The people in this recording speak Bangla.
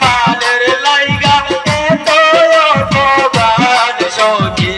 পানের লাইগা এত অপমান সখী